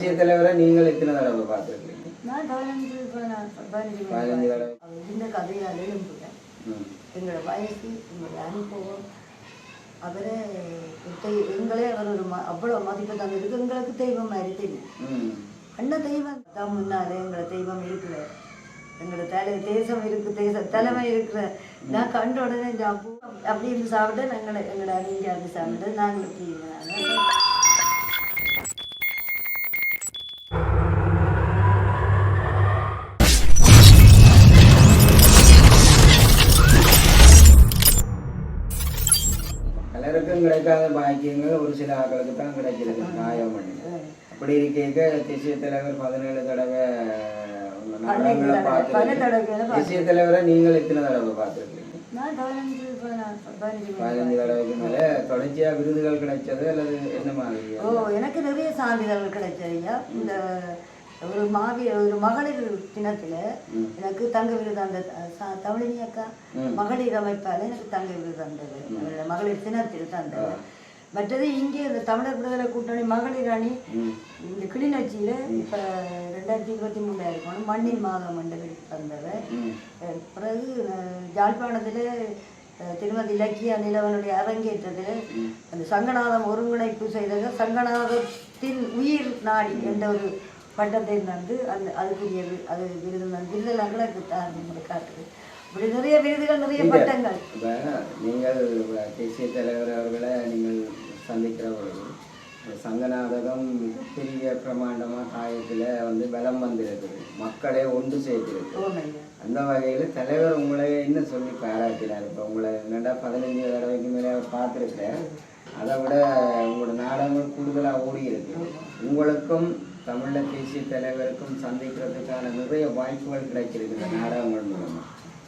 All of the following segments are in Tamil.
தேசிய தலைவரை நீங்கள் எத்தனை தடவை பார்த்துருக்கீங்க இந்த கதையால் எழும்புகிறேன். எங்களோட வயசு எங்களுடைய அனுபவம் அவரை எங்களே அவர் ஒரு அவ்வளோ மதிப்பு தந்ததுக்கு எங்களுக்கு தெய்வம் மாதிரி தெரியும். ம். அண்ணன் தெய்வம் தான் முன்னாலே எங்களை தெய்வம் இருக்கிற எங்களோட தலை தேசம் இருக்கு தேச தலைமை இருக்கிற. நான் கண்ட உடனே அப்படி இருந்து சாப்பிட்டு எங்களை எங்களோட அணிஞ்சு அப்படி சாப்பிட்டு நாங்களுக்கு பலருக்கும் கிடைக்காத பாக்கியங்கள் ஒரு சில ஆட்களுக்கு தான் கிடைக்கிறது காயம் பண்ணி. அப்படி இருக்க தேசிய தலைவர் பதினேழு தடவை நாடகங்களை பார்த்து தேசிய தலைவரை நீங்கள் எத்தனை தடவை பார்த்துருக்கீங்க? பதினஞ்சு தடவைக்கு மேலே தொடர்ச்சியா விருதுகள் கிடைச்சது அல்லது என்ன மாதிரி? எனக்கு நிறைய சான்றிதழ்கள் கிடைச்சது ஐயா. இந்த ஒரு மாவி ஒரு மகளிர் தினத்துல எனக்கு தங்க விருது அந்த தமிழினி அக்கா மகளிர் அமைப்பால எனக்கு தங்க விருது தந்தது. அவரோட மகளிர் தினத்தில் தந்தது. மற்றது இங்கே இந்த தமிழர் விடுதலை கூட்டணி மகளிர் அணி. இந்த கிளிநொச்சியில இப்ப ரெண்டாயிரத்தி இருபத்தி மூணுல இருக்கணும். மண்ணின் மாதம் மண்டலுக்கு தந்தது பிறகு அஹ், திருமதி இலக்கிய நிலவனுடைய அரங்கேற்றத்தில் அந்த சங்கநாதம் ஒருங்கிணைப்பு செய்தது சங்கநாதத்தின் உயிர் நாடி என்ற ஒரு பட்டத்தை தந்து அந்த அதுக்குரிய அது விருது கிழக்கு தான் காட்டுது. இப்படி நிறைய விருதுகள் நிறைய பட்டங்கள். நீங்கள் தேசிய தலைவர் அவர்களை நீங்கள் சந்திக்கிற பொழுது சங்கநாதகம் மிகப்பெரிய பிரமாண்டமா காயத்துல வந்து பலம் வந்திருக்குது. மக்களை ஒன்று சேர்த்திருக்கு. அந்த வகையில தலைவர் உங்களை என்ன சொல்லி பாராட்டினார். இப்போ உங்களை என்னடா பதினஞ்சு தடவைக்கு மேலே பார்த்துருக்கிறேன் அதை விட உங்களோட நாடகங்கள் கூடுதலாக ஓடி இருக்கு உங்களுக்கும் தமிழ தேசிய தலைவருக்கும் சந்திக்கிறதுக்கான நிறைய வாய்ப்புகள் கிடைச்சிருக்கு இந்த நாடகங்கள் மூலமா.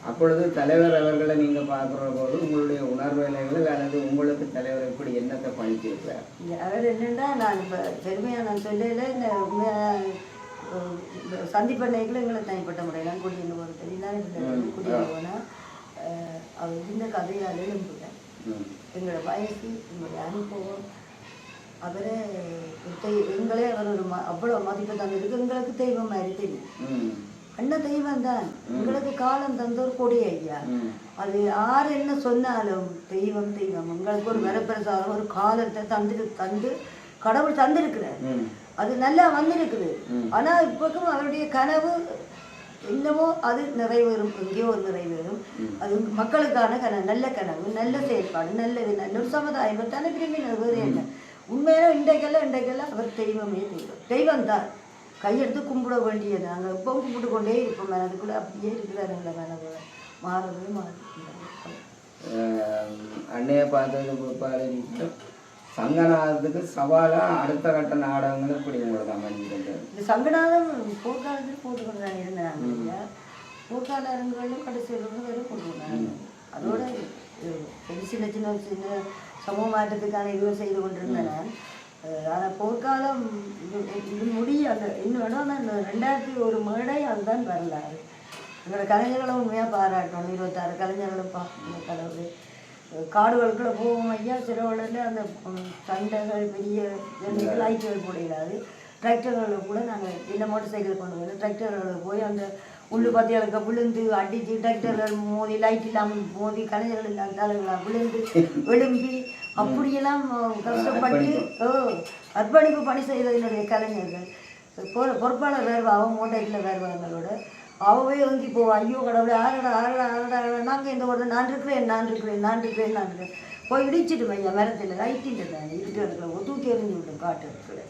அப்பொழுது தலைவர் அவர்களை நீங்க பார்க்குற போது உங்களுடைய உணர்வுகள் அல்லது உங்களுக்கு தலைவர் எப்படி என்னத்தை பணிச்சிருக்கிறார் இந்த அவர் என்னன்னா நான் இப்போ பெருமையாக நான் சொல்லல இந்த சந்திப்பண்ணைகளை எங்களை தனிப்பட்ட முறையெல்லாம் கூட்டிட்டு போகிறது தெரியும் கூட்டிட்டு போனால் அவர் இந்த கதையால் எழும்புகிறேன். எங்களோட வயசு எங்களுடைய அனுபவம் அவரை எங்களே அவர் ஒரு அவ்வளோ மதிப்பு தந்ததுக்கு எங்களுக்கு தெய்வம் மாதிரி தெரியும் ம். அண்ணன் தெய்வம் தான். எங்களுக்கு காலம் தந்த ஒரு கொடி ஐயா. அது யார் என்ன சொன்னாலும் தெய்வம் தெய்வம். உங்களுக்கு ஒரு வரப்பிரசாதம் ஒரு காலத்தை தந்து தந்து கடவுள் தந்திருக்கிறார். அது நல்லா வந்திருக்குது. ஆனா இப்போக்கும் அவருடைய கனவு என்னமோ அது நிறைவேறும். எங்கேயோ ஒரு நிறைவேறும். அது மக்களுக்கான கனவு நல்ல கனவு நல்ல செயல்பாடு நல்லது நல்ல ஒரு சமுதாயம். தானே விரும்பினது வேறு என்ன? உண்மையான இன்றைக்கெல்லாம் இன்றைக்கெல்லாம் அவர் தெய்வமே தெய்வம். தெய்வம் தான் கையெடுத்து கும்பிட வேண்டியது. நாங்கள் இப்போ கும்பிட்டு கொண்டே இருப்போம். அதுக்குள்ளே அப்படியே இருக்கிறாரு எங்களை கனவு. மாறவே மாறிக்கிறாங்க அன்னைய பார்த்தது பிற்பாடு சங்கநாதத்துக்கு சவாலா அடுத்த கட்ட நாடகங்கள் இப்படி உங்களுக்கு அமைஞ்சிருந்தது இந்த சங்கநாதம் போர்க்காலத்தில் போட்டுக்கொண்டு தான் இருந்தாங்க போர்க்கால அரங்குகளிலும் கடைசியில் வேறு போட்டுக்கொண்டாங்க அதோட சின்ன சின்ன சின்ன சமூக மாற்றத்துக்கான இதுவும் செய்து கொண்டிருந்தன. ஆனால் போர்க்காலம் இது- முடிய அந்த இன்னும் இந்த ரெண்டாயிரத்தி ஒரு மேடை அதுதான் வரலாறு எங்களோட கலைஞர்களை உண்மையாக பாராட்டணும். இருபத்தாறு கலைஞர்களும் பா கடவுள் காடுகளுக்குள்ள போவோம் ஐயா சிறுவழில் அந்த சண்டைகள் பெரிய லைட்டுகள் கூட இல்லாது டிராக்டர்களில் கூட நாங்கள் இந்த மோட்டர் சைக்கிள் கொண்டு போய் டிராக்டர்களில் போய் அந்த உள்ளு பத்தியாளுக்கு விழுந்து அடித்து டிராக்டர்கள் மோதி லைட் இல்லாமல் மோதி கலைஞர்கள் இல்லாமல் தலைகளாக விழுந்து எழும்பி அப்படியெல்லாம் கஷ்டப்பட்டு ஓ அர்ப்பணிப்பு பணி செய்ததனுடைய கலைஞர்கள். பொ- பொறுப்பாளர் வேறுவாகவும் மோட்டைக்கில் வேறுவாங்களோட அவவே வந்து போவா ஐயோ கடவுளே ஆறடா ஆறடா ஆறடா நாங்கள் இந்த ஒரு நான் இருக்கிறேன் நான் இருக்கிறேன் நான் இருக்கிறேன் நான் இருக்கிறேன். போய் இடிச்சிட்டு ஐயா மரத்தில் லைட்டில் தான் இருக்கிற தூக்கி எறிஞ்சு விட்டோம் காட்டு இருக்கிற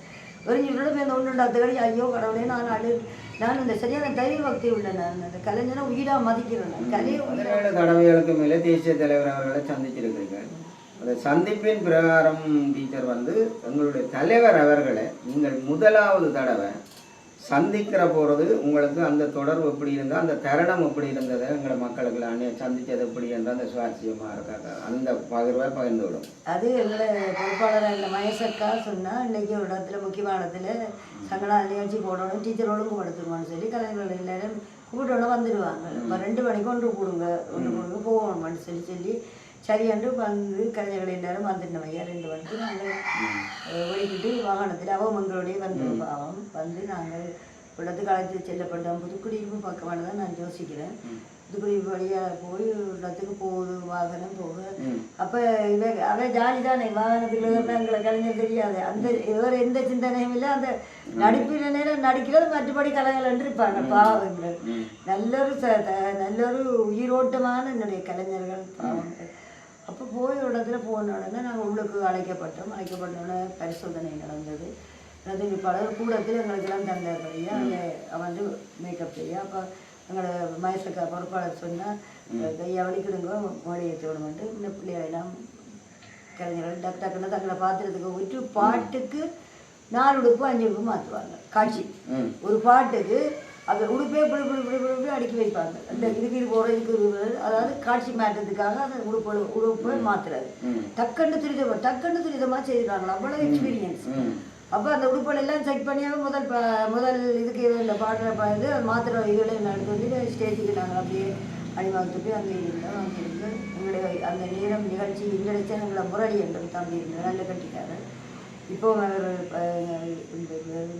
எறிஞ்சு விட்டு இந்த ஒன்று ரெண்டாவது ஐயோ கடவுளே நான் அழு. நான் இந்த சரியான தைரிய பக்தி உள்ள நான். அந்த கலைஞனை உயிராக மதிக்கிறேன் நான். கலையை தடவைகளுக்கு மேலே தேசிய தலைவர் அவர்களை சந்திச்சிருக்கிறீங்க அந்த சந்திப்பின் பிரகாரம் டீச்சர் வந்து எங்களுடைய தலைவர் அவர்களை நீங்கள் முதலாவது தடவை சந்திக்கிற போகிறது உங்களுக்கு அந்த தொடர்பு எப்படி இருந்தால் அந்த தருணம் எப்படி இருந்தது? எங்களை மக்களுக்கு அன்னைய சந்திச்சது எப்படி என்ற அந்த சுவாரஸ்யமாக இருக்காங்க. அந்த பகிர்வை பகிர்ந்து விடும் அது எங்களை பொறுப்பாளராக இந்த மகேசக்கா சொன்னால் இன்னைக்கு ஒரு இடத்துல முக்கியமான இடத்துல சங்கடா நிகழ்ச்சி போடணும் டீச்சர் ஒழுங்குபடுத்துவான்னு சொல்லி கலைஞர்கள் எல்லாரும் கூப்பிட்டோன்னு வந்துடுவாங்க இப்போ ரெண்டு மணிக்கு ஒன்று கொடுங்க ஒன்று கொடுங்க போகணும்னு சொல்லி சொல்லி சரியாண்டு வந்து கலைஞர்கள் எல்லாரும் வந்துட்டோம் ரெண்டு மணிக்கு நாங்கள் வெளிக்கிட்டு வாகனத்தில் அவமங்களோடய வந்து பாவம் வந்து நாங்கள் இடத்துக்கு அழைத்து செல்லப்பட்டோம். புதுக்குடியிருப்பு பக்கமான தான் நான் யோசிக்கிறேன். புதுக்குடியிருப்பு வழியாக போய் இடத்துக்கு போகுது வாகனம் போக. அப்போ இவ அவ ஜாலி தானே வாகனத்தில் ஏறினா எங்களை கலைஞர் தெரியாது. அந்த வேறு எந்த சிந்தனையும் இல்லை. அந்த நடிப்பின நேரம் நடிக்கிறது மற்றபடி கலைஞர்கள் இருப்பாங்க. பாவங்கள் ம். நல்லொரு ச- த- நல்லொரு உயிரோட்டமான என்னுடைய கலைஞர்கள். பாவங்கள் அப்போ போய் இடத்துல போன உடனே நாங்கள் உள்ளுக்கு அழைக்கப்பட்டோம். அழைக்கப்பட்ட உடனே பரிசோதனை நடந்தது. அது பலர் கூடத்தில் எங்களுக்கெல்லாம் தந்தார் ஐயா வந்து மேக்கப் செய்ய. அப்போ எங்களோட மயசக்கா பொறுப்பாளர் சொன்னால் கையா வலிக்கிடுங்க மோடி ஏற்றி விடுமெண்டு இந்த பிள்ளைகளெல்லாம் கலைஞர்கள் டக் டக்குன்னு தங்களை பாத்திரத்துக்கு விட்டு பாட்டுக்கு நாலு உடுப்பு அஞ்சு உடுப்பு மாற்றுவாங்க காட்சி. ஒரு பாட்டுக்கு அந்த உடுப்பே இப்படி இப்படி இப்படி இப்படி அடுக்கி வைப்பாங்க அந்த இதுக்கு இது போகிற இதுக்கு இது. அதாவது காட்சி மாற்றத்துக்காக அந்த உடுப்பு உடுப்பை மாத்துறது ம். டக்குன்னு துரிதமா டக்குன்னு துரிதமாக செய்கிறாங்களா அவ்வளோ எக்ஸ்பீரியன்ஸ். அப்போ அந்த உடுப்புகள் எல்லாம் செக் பண்ணியாவே முதல் முதல் இதுக்கு இந்த பாடுற ப- இது மாத்திரை இதுகளை எடுத்து வந்து ஸ்டேஜுக்கு நாங்கள் அப்படியே அணிவாத்துட்டு அங்கே இருந்தோம் அங்கே இருந்து எங்களுடைய அந்த நேரம் நிகழ்ச்சி எங்களுடைய எங்களை முரளி என்று தம்பி இருந்தார் நல்ல கட்டிக்காரர் இப்போ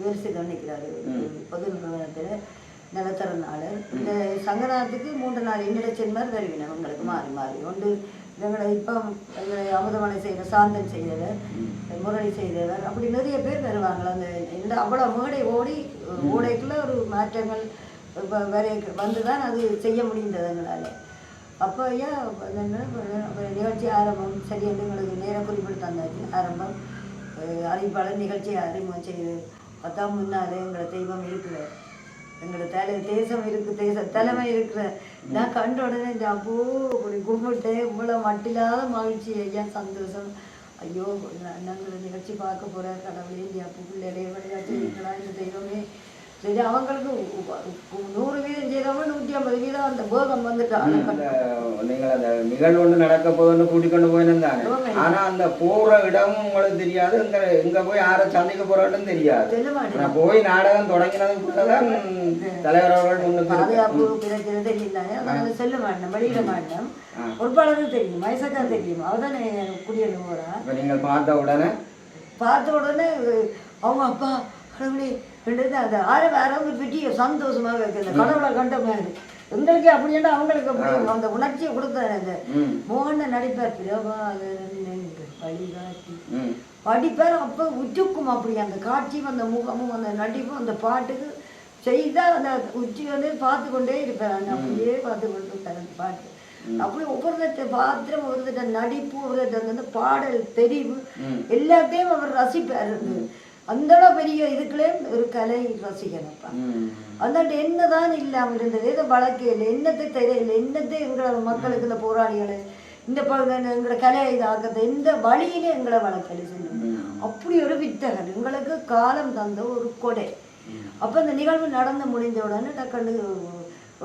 வேர்சி நிற்கிறாரு பொது நிறுவனத்தில் நிலத்தரனாளர் இந்த சங்கராத்துக்கு மூன்று நாள் இன்டலெக்சன் மாதிரி வருவினோம் எங்களுக்கு மாறி மாறி. ஒன்று எங்களை இப்போ எங்களை அமுதமலை செய்கிற சாந்தன் செய்தவர் முரளி செய்தவர். அப்படி நிறைய பேர் வருவாங்க. அந்த இந்த அவ்வளோ மேடை ஓடி ஓடைக்குள்ள ஒரு மாற்றங்கள் இப்போ வரை வந்து தான் அது செய்ய முடிந்தது எங்களால். அப்போ ஐயா நிகழ்ச்சி ஆரம்பம் சரி என்று எங்களுக்கு நேரம் குறிப்பிட்டு தந்தாச்சு. ஆரம்பம் அறிவிப்பாளர் நிகழ்ச்சியை அறிமுகம் செய்து பத்தாம் முன்னாலே எங்களை தெய்வம் இருக்குது எங்களோட தலை தேசம் இருக்கு தேச தலைமை இருக்கிற. நான் கண்ட உடனே இந்த அப்போ இப்படி கும்பிட்டு இவ்வளோ மட்டில்லாத மகிழ்ச்சி ஐயா சந்தோஷம். ஐயோ நாங்கள் நிகழ்ச்சி பார்க்க போகிறேன் கடவுளே இந்த அப்போ பிள்ளைகளே விளையாட்டு இருக்கிறா இந்த தெய்வமே. சரி அவங்களுக்கு நூறு வீதம் செய்தவங்க நூற்றி ஐம்பது வீதம் அந்த போகம் வந்துட்டாங்க அந்த நீங்கள் அந்த நிகழ்வு ஒன்று நடக்க போதுன்னு கூட்டிக் கொண்டு போயிருந்தாங்க. ஆமாம். ஆனா அந்த போற இடமும் உங்களுக்கு தெரியாது இங்க இங்க போய் யாரை சந்திக்க போறோன்னு தெரியாது. நான் போய் நாடகம் தொடங்கினதுக்குள்ளதான் தலைவர் அவர்கள் முன்னுக்கு. பாதுகாப்பு பிரச்சனை தெரியுந்தாங்க அதனால சொல்ல மாட்டேன் வெளியிட மாட்டேன் பொறுப்பாளருக்கு தெரியும் வயசக்கா தெரியும். அவதானே குடியேறு போறா இப்ப நீங்கள் பார்த்த உடனே? பார்த்த உடனே அவங்க அப்பா கடவுளே ரெண்டு அந்த ஆற வேற ஒரு பெரிய சந்தோஷமாக இருக்கு அந்த கடவுளை கண்ட மாதிரி. எங்களுக்கு அப்படின்னா அவங்களுக்கு அப்படி அந்த உணர்ச்சியை கொடுத்தாரு அந்த மோகன நடிப்பார். பிரபாகரன் வழிகாட்டி. படிப்பார். அப்போ உச்சுக்கும் அப்படி. அந்த காட்சியும் அந்த முகமும் அந்த நடிப்பும் அந்த பாட்டுக்கு செய்தால் அந்த உச்சி வந்து பார்த்து கொண்டே இருப்பார். அந்த அப்படியே பார்த்து கொண்டு இருப்பார் அந்த பாட்டு. அப்படி ஒவ்வொருத்த பாத்திரம் ஒவ்வொருத்த நடிப்பு ஒவ்வொருத்த அந்த பாடல் தெரிவு. எல்லாத்தையும் அவர் ரசிப்பார். அந்த பெரிய இதுக்குள்ளே ஒரு கலை ரசிகனப்பா ம். அந்த என்னதான் இல்லாமல் இருந்தது. எதை வழக்கையில் என்னத்தை தெரியல என்னத்தை எங்களை மக்களுக்கு இந்த போராளிகளை இந்த எங்களோட கலை இதாக்கத்தை எந்த வழியிலே எங்களை வழக்கலை சொல்லுங்க அப்படி ஒரு வித்தகன். எங்களுக்கு காலம் தந்த ஒரு கொடை. அப்போ இந்த நிகழ்வு நடந்து முடிந்த உடனே டக்குன்னு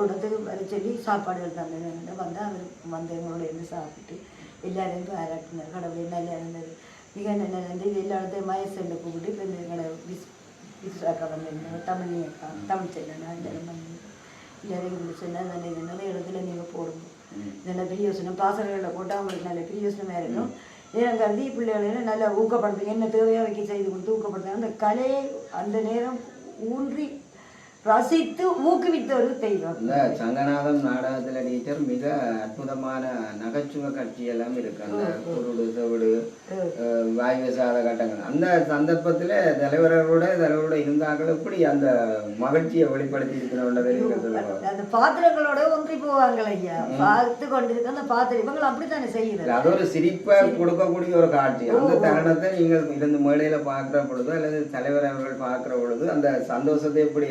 இடத்துக்கு வர சொல்லி சாப்பாடுகள் தந்தேன். வந்து அவர் வந்து எங்களோட இருந்து சாப்பிட்டு எல்லாரையும் பாராட்டினார். கடவுள் நல்லா இருந்தது. எல்லா இடத்தையும் மயசெல்ல கூப்பிட்டு இப்போ இந்த எங்களை விஸ் விஸ்வாக்கா வந்து தமிழ் அக்கா தமிழ் செல்லனா எல்லாரும் வந்து எல்லாரையும் இப்படி சொன்னால் நல்ல இது நல்ல இடத்துல நீங்கள் போடுங்க நல்ல பிரியோசனம் பாசறைகளில் போட்டால் உங்களுக்கு நல்ல பிரியோசனமாக இருக்கும் நேரம் கருதி பிள்ளைகளை நல்லா ஊக்கப்படுத்துங்க என்ன தேவையோ வைக்க செய்து கொடுத்து ஊக்கப்படுத்துங்க அந்த கலையை அந்த நேரம் ஊன்றி ரசித்து ஊக்குவித்த ஒரு தெய்வம். இந்த சங்கநாதம் நாடகத்துல டீச்சர் மிக அற்புதமான நகைச்சுவை காட்சி எல்லாம் இருக்கு. அந்த குருடு செவிடு வாய் பேசாத கட்டங்கள். அந்த சந்தர்ப்பத்துல தலைவரோட தலைவரோட இருந்தார்கள். எப்படி அந்த மகிழ்ச்சியை வெளிப்படுத்தி சொல்லுவாங்க. அந்த பாத்திரங்களோட ஒன்றி போவாங்கள் ஐயா. பார்த்து கொண்டிருக்க அந்த பாத்திரம். இவங்க அப்படித்தானே செய்யுது அது ஒரு சிரிப்பை கொடுக்கக்கூடிய ஒரு காட்சி. அந்த தருணத்தை நீங்கள் இருந்து மேடையில பார்க்கிற பொழுது அல்லது தலைவர் அவர்கள் பார்க்கிற பொழுது அந்த சந்தோஷத்தை எப்படி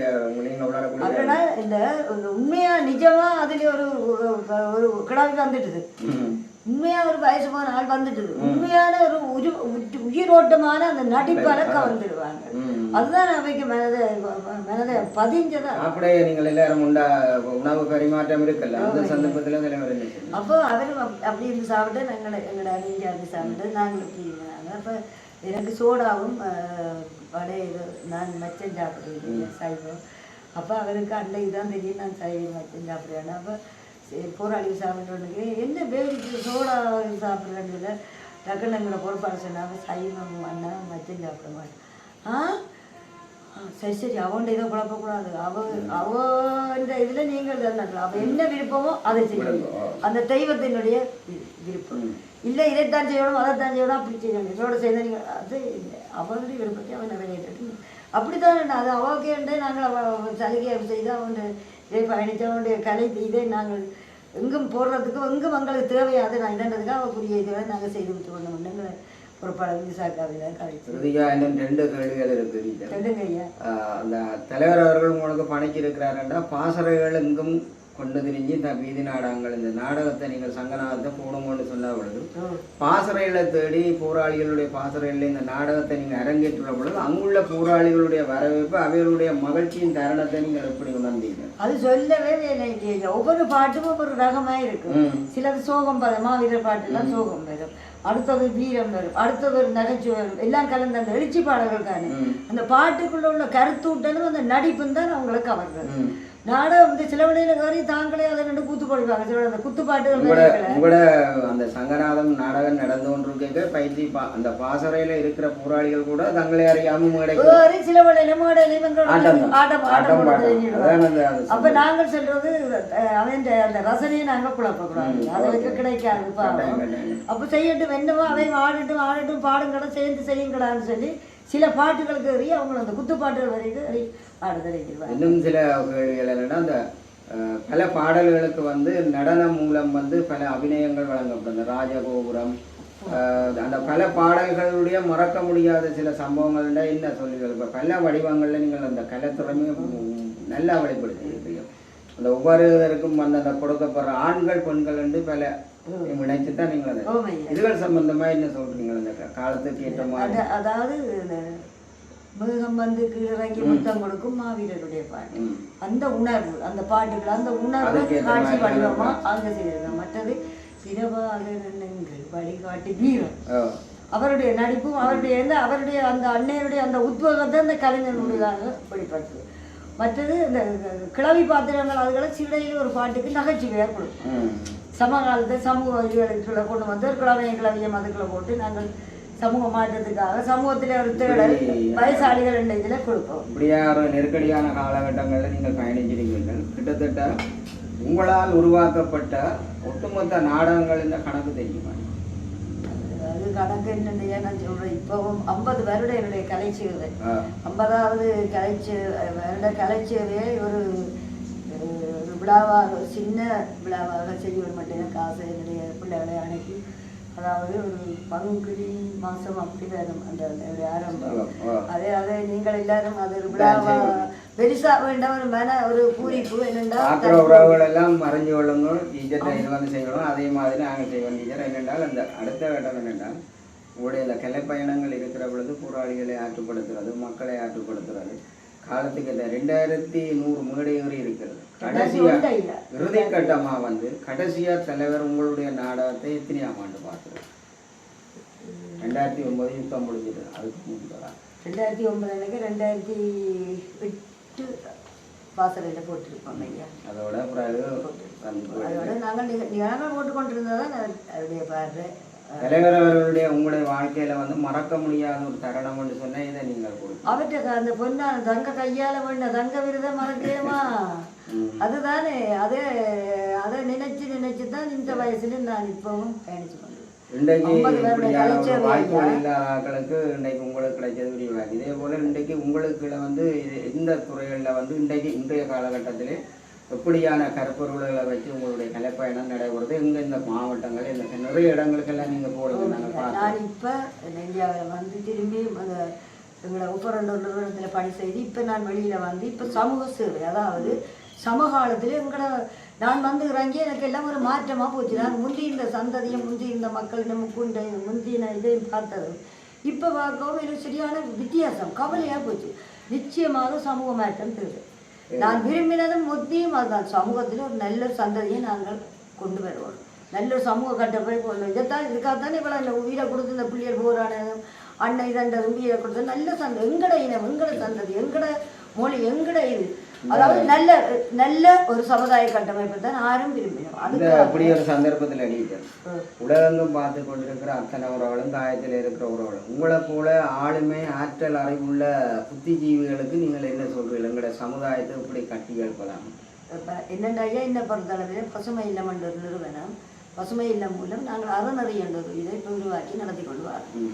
அப்படின்னா இந்த ஒரு உண்மையா நிஜமா அதுல ஒரு ஒரு- ஒரு கிடாவி வந்துட்டுது. ம். உண்மையா ஒரு வயசு போன ஆள் வந்துட்டுது. உண்மையான ஒரு உரு உயிரோட்டமான அந்த நடிப்பால கவர்ந்துடுவாங்க ம். அதுதான் அவைக்கு மனதை மனதை பதிஞ்சதா. சாப்பிட நீங்கள் எல்லாரும் உண்டா உணவு பரிமாற்றம் இருக்குல்ல அந்த சந்தர்ப்பத்துல அப்போ அவரும் அப்- அப்படி இருந்து சாப்பிட்டு எங்களை எங்களோட அணிஞ்சு அப்படி சாப்பிட்டு நாங்கள் அப்போ எனக்கு சோடாவும் வடை இது நான் மச்சம் சாப்பிடுவேன் சைவம் அப்போ அவருக்கு அன்னைக்கு தான் தெரியும். நான் சைவம் மச்சம் சாப்பிடுவேன் அப்போ சரி, போராளி சாப்பிட்றேன்னு என்ன பேருக்கு சோடா சாப்பிட்றேன்னு டக்குன்னு எங்களை பொறுப்பாக சொன்னாங்க சைவம் அண்ணா மச்சம் சாப்பிட மாட்டேன். ஆ? சரி சரி. அவன்கிட்ட இதை குழப்பக்கூடாது. அவ அவன் இதில் நீங்கள் தான் அவள் என்ன விருப்பமோ அதை செய்யணும் அந்த தெய்வத்தினுடைய விருப்பம். இல்லை இதைத்தான் செய்யணும் அதைத்தான் செய்யணும் அப்படி செய்யணும். இதோட செய்த நீங்கள் அது இல்லை அவனுடைய விருப்பத்தை அவன் நிறைவேற்றிட்டு அப்படித்தான் அது அவக்கேண்டே நாங்கள் அவ சலுகை செய்து அவன் இதை பயணித்து அவனுடைய கலை இதை நாங்கள் எங்கும் போடுறதுக்கு எங்கும் எங்களுக்கு தேவையாது நான் இதன்றதுக்காக அவக்குரிய இதை நாங்கள் செய்து விட்டு கொண்டோம் எங்களை பொறுப்பாளர் விசாக்காவில் கழிச்சு ரெண்டு கேள்விகள் இருக்கு டீச்சர் சொல்லுங்க ஐயா அந்த தலைவர் அவர்கள் உங்களுக்கு பணிக்கு இருக்கிறாருன்னா பாசறைகள் எங்கும் கொண்டு திரிஞ்சு இந்த வீதி நாடகங்கள். இந்த நாடகத்தை நீங்கள் சங்கநாதத்தை போடுங்கன்னு சொன்ன பொழுது ஓ பாசறைகளை தேடி போராளிகளுடைய பாசறைகளில் இந்த நாடகத்தை நீங்கள் அரங்கேற்றுற பொழுது அங்குள்ள போராளிகளுடைய வரவேற்பு அவைகளுடைய மகிழ்ச்சியின் தருணத்தை நீங்கள் எப்படி உணர்ந்தீங்க அது சொல்லவே வேலை ஒவ்வொரு பாட்டும் ஒவ்வொரு ரகமாக இருக்கும். சிலது சோகம் வரும் மாவீரர் பாட்டுலாம் சோகம் வரும். அடுத்தது வீரம் வரும் அடுத்தது ஒரு நகைச்சுவை வரும். எல்லாம் கலந்த அந்த எழுச்சி பாடல்கள் தானே. அந்த பாட்டுக்குள்ள உள்ள கருத்தூட்டலும் அந்த நடிப்பும் தான் அவங்களை கவர்றது. ம். நாடகம் வந்து சில வழியில கறி தாங்களே அதை ரெண்டு கூத்து போடுவாங்க சில அந்த குத்து பாட்டுகள் உங்களோட அந்த சங்கநாதம் நாடகம் நடந்து கொண்டிருக்க பயிற்சி பா- அந்த பாசறையில இருக்கிற போராளிகள் கூட தங்களை அறியாம மேடைக்கு சில வழியில மேடையில இவங்களோட ஆட்டம். ஆட்டம் அப்ப நாங்கள் சொல்றது அவன் அந்த ரசனையை நாங்க குழப்பக்கூடாது. அதுக்கு கிடைக்காது. அப்ப செய்யட்டும் என்னவோ அதை ஆடட்டும் ஆடட்டும் பாடுங்கடா சேர்ந்து செய்யுங்கடான்னு சொல்லி சில பாட்டுகளுக்கு வரைய அவங்க அந்த குத்து பாட்டுகள் வரைக்கும் இன்னும் சில என்னன்னா அந்த பல பாடல்களுக்கு வந்து நடனம் மூலம் வந்து பல அபிநயங்கள் வழங்கப்படும். ராஜகோபுரம் அந்த பல பாடல்களுடைய மறக்க முடியாத சில சம்பவங்கள்னா என்ன சொல்லுங்கள்? இப்போ பல வடிவங்களில் நீங்கள் அந்த கலைத்திறமையை நல்லா வெளிப்படுத்தியிருக்கீங்க அந்த ஒவ்வொருவருக்கும் அந்த அந்த கொடுக்கப்படுற ஆண்கள் பெண்கள் என்று பல இணைச்சு தான் நீங்கள் அந்த ஓமையா இதுகள் சம்பந்தமா என்ன சொல்றீங்க? அந்த கா- காலத்துக்கு ஏற்ற மாதிரி. அத- அதாவது மிருகம் வந்து கீழிறங்கி முத்தம் கொடுக்கும் மாவீரருடைய பாட்டு. அந்த உணர்வு அந்த பாட்டுகள் அந்த உணர்வு காட்சி வடிவமா அங்க செய்திருக்காங்க மற்றது சிறவாக வழிகாட்டி வீரன். ஓ. அவருடைய நடிப்பும் அவருடைய இந்த அவருடைய அந்த அன்னையருடைய அந்த உத்வேகத்தை அந்த கலைஞனுடையதாக வெளிப்படுத்துது. மற்றது இந்த கிளவி பாத்திரங்கள் அதுகளை சிலையில் ஒரு பாட்டுக்கு நகைச்சுவையாக கொடுக்கும். சமகாலத்தை சமூக இதுகளுக்குள்ள கொண்டு வந்து ஒரு கிழமைய கிளவியம் அதுக்குள்ள போட்டு நாங்கள் சமூக மாற்றத்துக்காக சமூகத்தில் ஒரு தேடல் வயசாளிகள் என்ற இதில் கொடுப்போம். இப்படியா ஒரு நெருக்கடியான காலகட்டங்களில் நீங்கள் பயணிச்சிருக்கீர்கள் கிட்டத்தட்ட உங்களால் உருவாக்கப்பட்ட ஒட்டுமொத்த நாடகங்கள் இந்த கணக்கு தெரியுமா? அது கணக்கு என்னென்ன நான் சொல்கிறேன் இப்போவும் ஐம்பது வருட என்னுடைய கலைச்சேவை. ஐம்பதாவது கலைச்சே வருட கலைச்சேவையை ஒரு விழாவாக சின்ன விழாவாக செய்ய மட்டும் ஆசை என்னுடைய பிள்ளைகளை அனுப்பி அதாவது ஒரு பங்குனி மாதம் அப்படி வரும் அந்த ஆரம்பம். அதே அதே நீங்கள் எல்லாரும் அது ஒரு விழாவா பெருசா வேண்டாம் ஒரு மன ஒரு பூரிப்பு பார்க்குற உறவுகள் எல்லாம் மறைஞ்சு கொள்ளுங்க. டீச்சர்கிட்ட இது வந்து செய்யணும். அதே மாதிரி நாங்கள் செய்வோம். டீச்சர் என்னென்றால் அந்த அடுத்த கட்டம் என்னென்றால் உங்களுடைய இந்த கலைப்பயணங்கள் இருக்கிற பொழுது போராளிகளை ஆற்றுப்படுத்துறது மக்களை ஆற்றுப்படுத்துறது. காலத்துக்கு இந்த ரெண்டாயிரத்தி நூறு மேடை ஏறி இருக்கிறது. கடைசியா ஒன்றை இல்லை இறுதி கட்டமா வந்து கடைசியா தலைவர் உங்களுடைய நாடகத்தை எத்தனையாம் ஆண்டு பார்க்குறது ரெண்டாயிரத்தி ஒன்பது யுத்தம் முடிஞ்சது அதுக்கு முன்பதா ரெண்டாயிரத்தி ஒன்பது எனக்கு ரெண்டாயிரத்தி எட்டு வாசலையில் போட்டிருப்போம் ஐயா. அதோட பிறகு. அதோட நாங்கள் நிக- நிகழ்வு போட்டு கொண்டிருந்ததான் நான் அவருடைய பார்வை. தலைவர் அவர்களுடைய உங்களுடைய வாழ்க்கையில வந்து மறக்க முடியாத ஒரு தருணம் என்று சொன்னா இதை நீங்கள் அவர்கிட்ட அந்த பொண்ணான தங்க கையால பண்ண தங்க விருதை மறக்கிறேமா அதுதானே அதே அதை நினைச்சு நினைச்சு தான் இந்த வயசுல நான் இப்பவும் பயணிச்சு இன்றைக்கு உங்களுக்கு கிடைச்சது இதே போல இன்றைக்கு உங்களுக்கு வந்து இந்த துறைகளில் வந்து இன்றைக்கு இன்றைய காலகட்டத்திலே எப்படியான கருப்பொருள்களை வச்சு உங்களுடைய கலைப்பயணம் நடைபெறுது? எங்க இந்த மாவட்டங்கள் இந்த நிறைய இடங்களுக்கெல்லாம் நீங்க போடுங்க நாங்கள் நான் இப்போ இந்தியாவில் வந்து திரும்பி அந்த எங்களை உப்பரண்டு நிறுவனத்தில் பணி செய்து இப்போ நான் வெளியில் வந்து இப்போ சமூக சேவை அதாவது சமகாலத்தில் எங்களை நான் வந்து இறங்கி எனக்கு எல்லாம் ஒரு மாற்றமாக போச்சு. நான் முந்தி இந்த சந்ததியை முந்தி இந்த மக்கள் நமக்குண்ட முந்தின இதையும் பார்த்தது. இப்போ பார்க்கவும் எனக்கு சரியான வித்தியாசம் கவலையாக போச்சு. நிச்சயமாக சமூக மாற்றம் தேவை. நான் விரும்பினதும் முத்தியும் அதுதான். சமூகத்தில் ஒரு நல்ல சந்ததியை நாங்கள் கொண்டு வருவோம். நல்ல ஒரு சமூக கட்டப்பை போடணும் இதைத்தான் இதுக்காகத்தானே இவ்வளோ இந்த உயிரை கொடுத்து இந்த பிள்ளைகள் போராடணும் அன்னை தண்டதும் உயிரை கொடுத்து நல்ல சந்த எங்கட இனம் எங்கட சந்ததி எங்கட மொழி எங்கட இது. அதாவது நல்ல நல்ல ஒரு சமுதாய கட்டமைப்பு தான் யாரும் விரும்பினோம் அதுக்கு அப்படி ஒரு சந்தர்ப்பத்தில் டீச்சர் உலகெங்கும் பார்த்து கொண்டிருக்கிற அத்தனை உறவுகளும் தாயத்தில் இருக்கிற உறவுகளும் உங்களை போல ஆளுமை ஆற்றல் அறிவுள்ள புத்திஜீவிகளுக்கு நீங்கள் என்ன சொல்றீங்க எங்களோட சமுதாயத்தை இப்படி கட்டி எழுப்பலாம்? என்னென்ன ஐயா என்ன பொறுத்தளவில் பசுமை இல்லம் என்ற நிறுவனம் பசுமை இல்லம் மூலம் நாங்கள் அறநறி என்ற இதை உருவாக்கி நடத்தி கொண்டு வரோம்.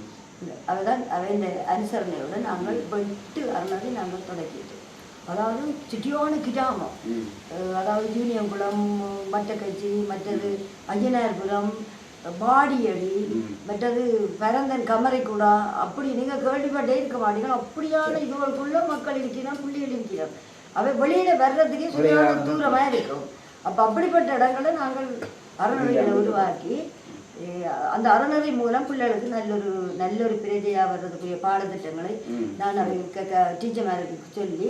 அதுதான் அவன் அனுசரணையோடு நாங்கள் இப்போ எட்டு அறநறி நாங்கள் தொடக்கிட்டு அதாவது சிட்டியான கிராமம் அதாவது யூனியன்குளம் மட்டக்கச்சி மற்றது அஞ்சனார்புரம் பாடியடி மற்றது பரந்தன் கமரைக்குடா அப்படி நீங்கள் கேள்விப்பட்டே இருக்க மாட்டீங்க அப்படியான இதுகளுக்குள்ள மக்கள் இருக்கிறோம் புள்ளிகள் இருக்கிறோம் அவை வெளியில வர்றதுக்கே சரியான தூரமா இருக்கும். அப்ப அப்படிப்பட்ட இடங்களை நாங்கள் அறநிலைகளை உருவாக்கி அந்த அறநிலை மூலம் பிள்ளைகளுக்கு நல்லொரு நல்லொரு பிரஜையா வர்றதுக்குரிய பாடத்திட்டங்களை நான் அவங்க டீச்சர்மாருக்கு சொல்லி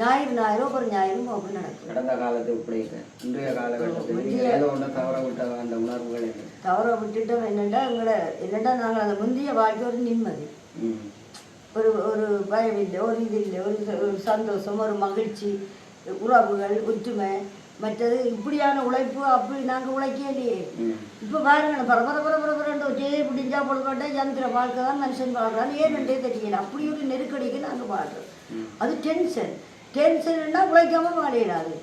ஞாயிறு ஞாயிறு ஒரு ஞாயிறும் அப்படி நடக்கும். கடந்த காலத்தை இப்படி இன்றைய காலகட்டத்தில் ஏதோ ஒன்று தவற விட்ட அந்த உணர்வுகள் தவற விட்டுட்டோம் என்னென்னா எங்களை என்னென்னா நாங்கள் அந்த முந்தைய வாழ்க்கை ஒரு நிம்மதி. ஒரு ஒரு பயம் இல்லை ஒரு இது இல்லை ஒரு ஒரு சந்தோஷம் ஒரு மகிழ்ச்சி உறவுகள் ஒற்றுமை. மற்றது இப்படியான உழைப்பு அப்படி நாங்கள் உழைக்கலையே. இப்போ பாருங்க பர பர பர பர பரண்டு ஒரே பிடிஞ்சா பொழுதுபட்ட யந்திர வாழ்க்கை தான் மனுஷன் வாழ்றான்னு ஏன்னே தெரியல அப்படி ஒரு நெருக்கடிக்கு நாங்கள் வாழ்றோம். அது டென்ஷன் டென்ஷன்னா உழைக்காம வாழிடாது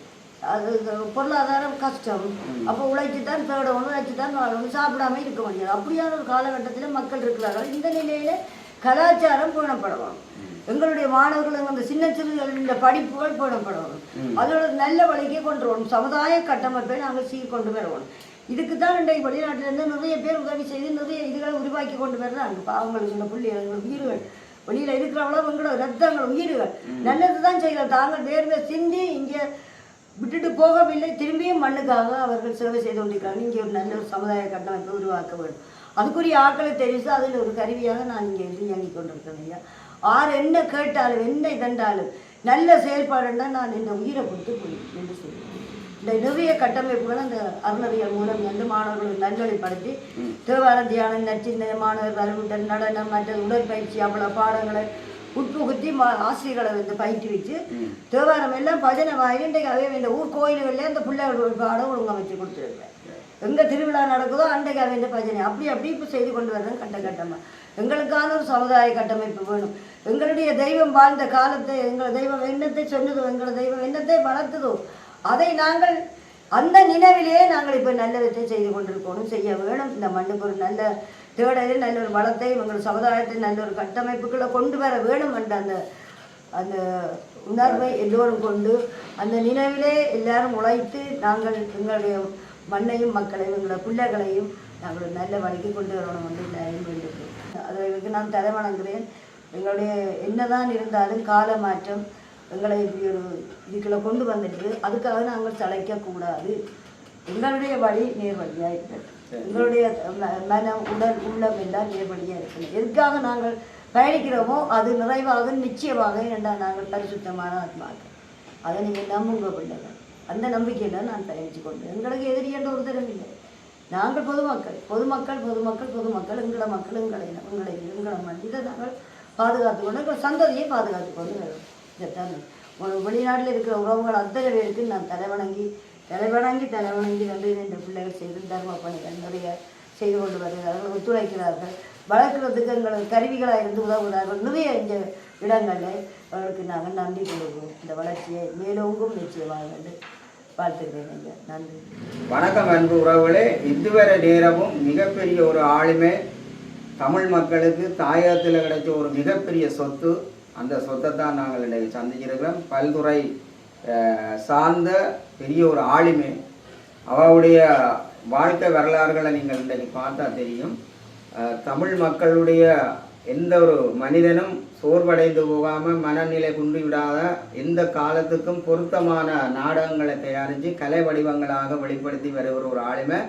அது. பொருளாதாரம் கஷ்டம். அப்போ உழைச்சி தான் தேடணும் உழைச்சி தான் வாழணும் சாப்பிடாம இருக்க முடியாது. அப்படியான ஒரு காலகட்டத்தில் மக்கள் இருக்கிறார்கள். இந்த நிலையில கலாச்சாரம் பேணப்படணும். எங்களுடைய மாணவர்கள் அந்த சின்ன சிறு இந்த படிப்புகள் பேணப்படணும். அதோட நல்ல வழிக்கு கொண்டு வரணும். சமுதாய கட்டமைப்பை நாங்கள் சீர் கொண்டு வரணும் இதுக்கு தான் இன்றைக்கு வெளிநாட்டிலேருந்து நிறைய பேர் உதவி செய்து நிறைய இதுகளை உருவாக்கி கொண்டு வர்றாங்க. பாவங்களுக்கு இந்த புள்ளி எங்கள் உயிர்கள். வெளியில் இருக்கிறவங்களோ உங்களோட ரத்தங்கள் உயிர்கள். நல்லது தான் செய்யலாம் தாங்கள் வேர்வை சிந்தி இங்கே விட்டுட்டு போகவில்லை. திரும்பியும் மண்ணுக்காக அவர்கள் சேவை செய்து கொண்டிருக்காங்க இங்கே ஒரு நல்ல ஒரு சமுதாய கட்டமைப்பை உருவாக்க வேண்டும். அதுக்குரிய ஆட்களை தெரிவித்து அதில் ஒரு கருவியாக நான் இங்கே இருந்து இயங்கிக் கொண்டிருக்கேன் ஐயா. ஆறு என்ன கேட்டாலும் என்ன இதண்டாலும் நல்ல செயல்பாடுன்னா நான் இந்த உயிரை கொடுத்து போய் என்று சொல்லுவேன் இந்த நிறைய கட்டமைப்புகள் அந்த அருணறியல் மூலம் வந்து மாணவர்களுக்கு நல்வழிப்படுத்தி தேவாரம் தியானம் நச்சிந்த மாணவர் கருவிட்டல் நடனம் மற்ற உடற்பயிற்சி அவ்வளோ பாடங்களை உட்புகுத்தி மா- ஆசிரியர்களை வந்து பயிற்றுவிச்சு தேவாரம் எல்லாம் பஜனை வாயில் இன்றைக்கு அதே இந்த ஊர் கோயில்கள்லேயே அந்த பிள்ளைகள் பாடம் ஒழுங்கமைச்சு கொடுத்துருக்கேன் எங்கே திருவிழா நடக்குதோ அன்றைக்கு அவன் பஜனை. அப்படி அப்படி இப்போ செய்து கொண்டு வர்றேன் கட்ட கட்டமாக எங்களுக்கான ஒரு சமுதாய கட்டமைப்பு வேணும். எங்களுடைய தெய்வம் வாழ்ந்த காலத்தை எங்கள் தெய்வம் என்னத்தை சொன்னதோ எங்கள் தெய்வம் என்னத்தை வளர்த்ததோ அதை நாங்கள் அந்த நினைவிலேயே நாங்கள் இப்போ நல்லதை செய்து கொண்டிருக்கணும் செய்ய வேணும். இந்த மண்ணுக்கு ஒரு நல்ல தேடலில் நல்ல ஒரு வளத்தை எங்கள் சமுதாயத்தை நல்ல ஒரு கட்டமைப்புக்குள்ளே கொண்டு வர வேணும் என்ற அந்த அந்த உணர்வை எல்லோரும் கொண்டு அந்த நினைவிலே எல்லாரும் உழைத்து நாங்கள் எங்களுடைய மண்ணையும் மக்களையும் எங்களோட பிள்ளைகளையும் நாங்கள் நல்ல வழிக்கு கொண்டு வரணும் என்று எல்லாரையும் வேண்டுகிறேன் அதற்கு நான் தலை வணங்குகிறேன். எங்களுடைய என்னதான் இருந்தாலும் கால மாற்றம் எங்களை இப்படி ஒரு இதுக்குள்ள கொண்டு வந்துட்டு அதுக்காக நாங்கள் சளைக்கக்கூடாது. எங்களுடைய வழி நேர்வழியாக இருக்கட்டும் எங்களுடைய மனம் உடல் உள்ளம் எல்லாம் நேர்வழியாக இருக்கணும் எதுக்காக நாங்கள் பயணிக்கிறோமோ அது நிறைவாக நிச்சயமாக என்றால் நாங்கள் பரிசுத்தமான ஆத்மாக்கள்? அதை நீங்கள் நம்புங்க பிள்ளைகள். அந்த நம்பிக்கையில் நான் பயணித்து கொண்டு எங்களுக்கு எதிரி என்ற ஒரு தரம் இல்லை. நாங்கள் பொதுமக்கள். பொதுமக்கள் பொதுமக்கள் பொதுமக்கள் எங்களை மக்கள் எங்களை இனம், எங்களை எங்களை மண் நாங்கள் பாதுகாத்து கொண்டு எங்கள் சந்ததியை பாதுகாத்து கொண்டு வரோம் வெளிநாட்டில் இருக்கிற உறவுகள் அத்தனை பேருக்கு நான் தலைவணங்கி தலைவணங்கி தலைவணங்கி வந்து இந்த பிள்ளைகள் செய்து தர்ம பணிகள் நிறைய செய்து கொண்டு வருகிறார்கள் ஒத்துழைக்கிறார்கள். வளர்க்குறதுக்கு எங்களுக்கு கருவிகளாக இருந்து உதவுகிறார்கள். நிறைய இந்த இடங்களில் அவர்களுக்கு நாங்கள் நன்றி கொள்வோம் இந்த வளர்ச்சியை மேலோங்கும் நிச்சயமாக என்று வாழ்த்துக்கிறேன் ஐயா. நன்றி. வணக்கம் அன்பு உறவுகளே. இதுவரை நேரமும் மிகப்பெரிய ஒரு ஆளுமை தமிழ் மக்களுக்கு தாயகத்தில் கிடைச்ச ஒரு மிகப்பெரிய சொத்து அந்த சொத்தை தான் நாங்கள் இன்றைக்கு சந்திச்சிருக்கிறோம் பல்துறை சார்ந்த பெரிய ஒரு ஆளுமை. அவருடைய வாழ்க்கை வரலாறுகளை நீங்கள் இன்றைக்கு பார்த்தா தெரியும். தமிழ் மக்களுடைய எந்த ஒரு மனிதனும் சோர்வடைந்து போகாமல் மனநிலை குண்டு விடாத எந்த காலத்துக்கும் பொருத்தமான நாடகங்களை தயாரித்து கலை வடிவங்களாக வெளிப்படுத்தி வருகிற ஒரு ஆளுமை.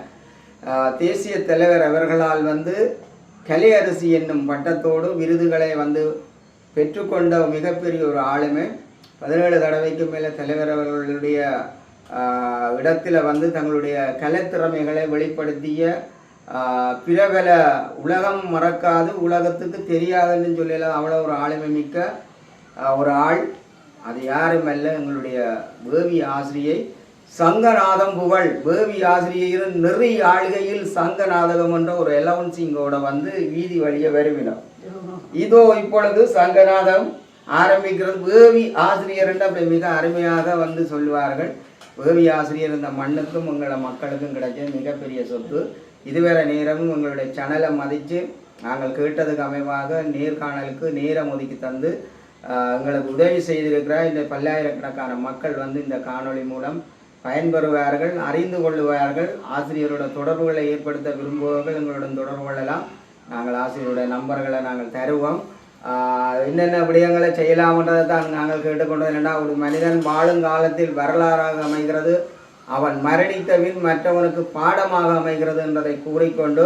தேசிய தலைவர் அவர்களால் வந்து கலையரசி என்னும் பட்டத்தோடு விருதுகளை வந்து பெற்றுக்கொண்ட மிகப்பெரிய ஒரு ஆளுமை. பதினேழு தடவைக்கு மேலே தலைவர் அவர்களுடைய இடத்தில் இடத்துல வந்து தங்களுடைய கலைத்திறமைகளை வெளிப்படுத்திய பிறவில பிரபல உலகம் மறக்காது உலகத்துக்கு தெரியாதுன்னு சொல்லலாம் அவ்வளோ ஒரு ஆளுமை மிக்க ஒரு ஆள். அது யாரும் அல்ல எங்களுடைய வேவி ஆசிரியை சங்கநாதம் புகழ். வேவி ஆசிரியரின் நெறி ஆளுகையில் சங்கநாதகம் என்ற ஒரு எலவன்சிங்கோட வந்து வீதி வழியை வருவினோம். இதோ இப்பொழுது சங்கநாதம் ஆரம்பிக்கிறது. வேவி ஆசிரியர் அப்படி மிக அருமையாக வந்து சொல்லுவார்கள். வேவி ஆசிரியர் இந்த மண்ணுக்கும் உங்களோட மக்களுக்கும் கிடைச்ச மிகப்பெரிய சொத்து. இதுவரை நேரமும் உங்களுடைய சேனலை மதித்து நாங்கள் கேட்டதுக்கு அமைவாக நேர்காணலுக்கு நேரம் ஒதுக்கி தந்து எங்களுக்கு உதவி செய்திருக்கிற இந்த பல்லாயிரக்கணக்கான மக்கள் வந்து இந்த காணொளி மூலம் பயன்பெறுவார்கள் அறிந்து கொள்ளுவார்கள். ஆசிரியரோட தொடர்புகளை ஏற்படுத்த விரும்புபவர்கள் எங்களுடன் தொடர்பு கொள்ளலாம். நாங்கள் ஆசிரியருடைய நம்பர்களை நாங்கள் தருவோம். என்னென்ன விடயங்களை செய்யலாம்ன்றதை தான் நாங்கள் கேட்டுக்கொண்டது என்னென்னா ஒரு மனிதன் வாழும் காலத்தில் வரலாறாக அமைகிறது. அவன் மரணித்தவின் மற்றவனுக்கு பாடமாக அமைகிறது என்பதை கூறிக்கொண்டு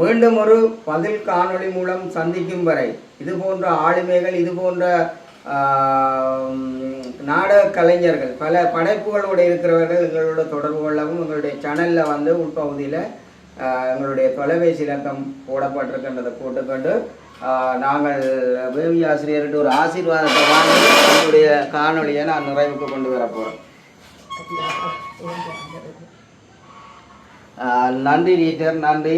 மீண்டும் ஒரு பதில் காணொளி மூலம் சந்திக்கும் வரை இது போன்ற ஆளுமைகள் இது போன்ற நாடக கலைஞர்கள் பல படைப்புகளோடு இருக்கிறவர்கள் எங்களோட தொடர்பு கொள்ளவும் எங்களுடைய சேனலில் வந்து உட்பகுதியில் எங்களுடைய தொலைபேசி இலக்கம் போடப்பட்டிருக்கின்றதை போட்டுக்கொண்டு நாங்கள் வேவி ஆசிரியர்கிட்ட ஒரு ஆசீர்வாதத்தை வாங்கி எங்களுடைய காணொளியை நான் நிறைவுக்கு கொண்டு வர போகிறேன் நன்றி டீச்சர் நன்றி.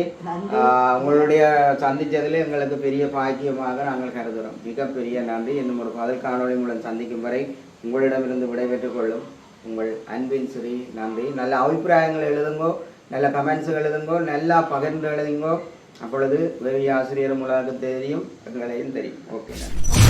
ஆஹ், உங்களுடைய சந்தித்ததில் எங்களுக்கு பெரிய பாக்கியமாக நாங்கள் கருதுகிறோம் மிகப்பெரிய நன்றி. இன்னும் ஒரு பதில் காணொளி மூலம் சந்திக்கும் வரை உங்களிடமிருந்து விடைபெற்றுக் கொள்ளும் உங்கள் அன்பின் ஸ்ரீ நன்றி. நல்ல அபிப்பிராயங்கள் எழுதுங்கோ. நல்ல கமெண்ட்ஸ் எழுதுங்கோ நல்லா பகிர்ந்து எழுதுங்கோ. அப்பொழுது வேவி ஆசிரியர் உங்களுக்கு தெரியும் எங்களையும் தெரியும். ஓகே நன்றி.